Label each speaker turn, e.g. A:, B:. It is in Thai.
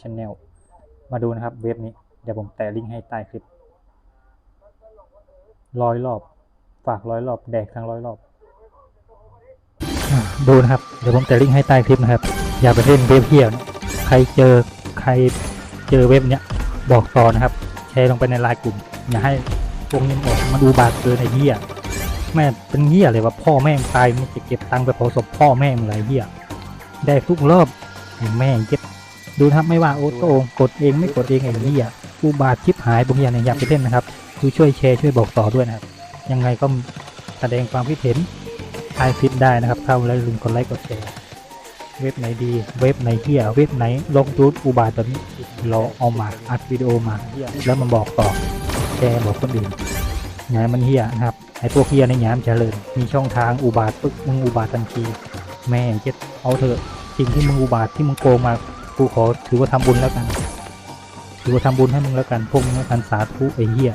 A: Channel มาดูนะครับเว็บนี้ เดี๋ยวผมแตะลิงก์ให้ใต้คลิปร้อยรอบ ฝากร้อยรอบ แดกทั้งร้อยรอบ ดูนะครับ เดี๋ยวผมแตะลิงก์ให้ใต้คลิปนะครับ อย่าไปเล่นเว็บเฮียนะใครเจอใครเจอเว็บเนี้ยบอกต่อนะครับ แชร์ลงไปในไลน์กลุ่ม อย่าให้พวกนี้มันออกมันดูบาดเกินไอ้เหี้ยแม่เป็นเหี้ยเลยว่าพ่อแม่ตายมันจะเก็บตังค์ไปเผาศพพ่อแม่อะไรเหี้ยได้ทุกรอบแม่เก็บ ดูนะครับไม่ว่าโอโต้กดเองไม่กดเองไอ้เหี้ยกูบาดชิบหายบางอย่างเนี่ยอย่าไปเล่นนะครับคือช่วยแชร์ช่วยบอกต่อด้วยนะครับ ยังไงก็แสดงความคิดเห็นทายคลิปได้นะครับเข้าแล้วลืมกดไลค์กดแชร์เว็บไหนดีเว็บไหนเฮียเว็บไหนลงจูดอุบาทแบบนี้เราเอามาอัดวิดีโอมา แล้วมันบอกต่อแชร์บอกคนอื่นงานมันเฮียนะครับไอ้พวกเฮียในยามเจริญมีช่องทางอุบาทปึ๊กมึงอุบาททันทีแม่งเจ็ดเอาเถอะสิ่งที่มึงอุบาทที่มึงโกงมา กูขอถือว่าทำบุญแล้วกัน ถือว่าทำบุญให้มึงแล้วกันพวกมึงแล้วกันสาธุไอ้เหี้ย